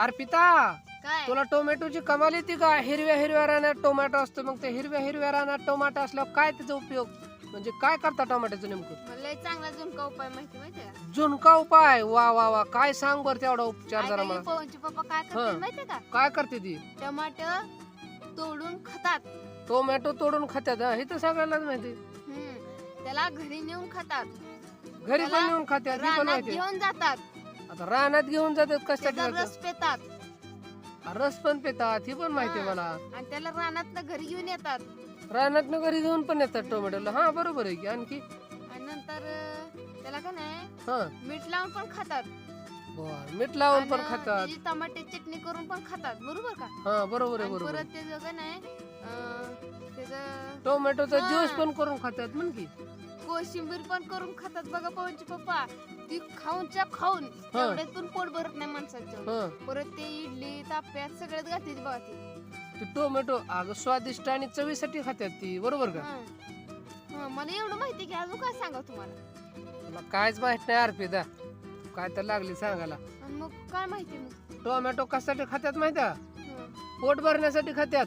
अर्पिता काय? तुला टोमॅटोची कमाल येते का? हिरव्या हिरव्या रानात टोमॅटो असतो. मग ते हिरव्या हिरव्या रानात टोमॅटो असल्यावर काय त्याचा उपयोग? म्हणजे काय करता टोमॅटोचं नेमकं? मला लय चांगला झुणका उपाय माहिती माहितीये का? झुणका उपाय? वा वा वा. काय सांग बरं तेवढा उपचार जरा ऐका मला. पवनचे पप्पा काय हं. करतात माहितीये का? काय करते ती? टमाटर तोडून खातात. टोमॅटो तोडून खात्यात हा? हे तर सगळ्यांनाच माहिती. हम्म. त्याला घरी नेऊन खातात. घरी पण त्याला नेऊन खात्यात हे पण रानात माहिती घेऊन जातात. आता रानात घेऊन जातात त्याचा कशासाठी रस पेतात? रस पण पितात ही पण माहिती हा. मला. आणि त्याला रानात घरी घेऊन येतात. रानात घरी घेऊन पण येतात टोमॅटोला. हा बरोबर आहे की आणखी? आणि नंतर अं, त्याला का नाही हा. मीठ लावून पण खातात. बर मीठ लावून पण आणि खातात. त्याची टमाटे चटणी करून पण खातात. बरोबर का? हा बरोबर आहे आणि बरोबर आहे. परत त्याचं का नाही अं, त्याचं टोमॅटोचा हा. ज्यूस पण करून खातात म्हण की. कोशिंबीर पण करून खातात बघा पवनचे पप्पा. ती खाऊनच्या खाऊन तेवढ्यात पण पोट भरत नाही माणसाचं हा. परत ते इडली ताप्यात सगळ्यात घातली बघा ती. ते टोमॅटो अगं स्वादिष्ट आणि चवीसाठी खात्यात ती. बरोबर का? हं. हं, मला एवढं माहिती की अजून काय सांगा तुम्हाला? तुला कायच माहीत नाही अर्पिता काय तर लागली सांगायला. आणि मग काय माहिती मग? टोमॅटो कशासाठी खात्यात माहिती आहे? हं. पोट भरण्यासाठी खात्यात.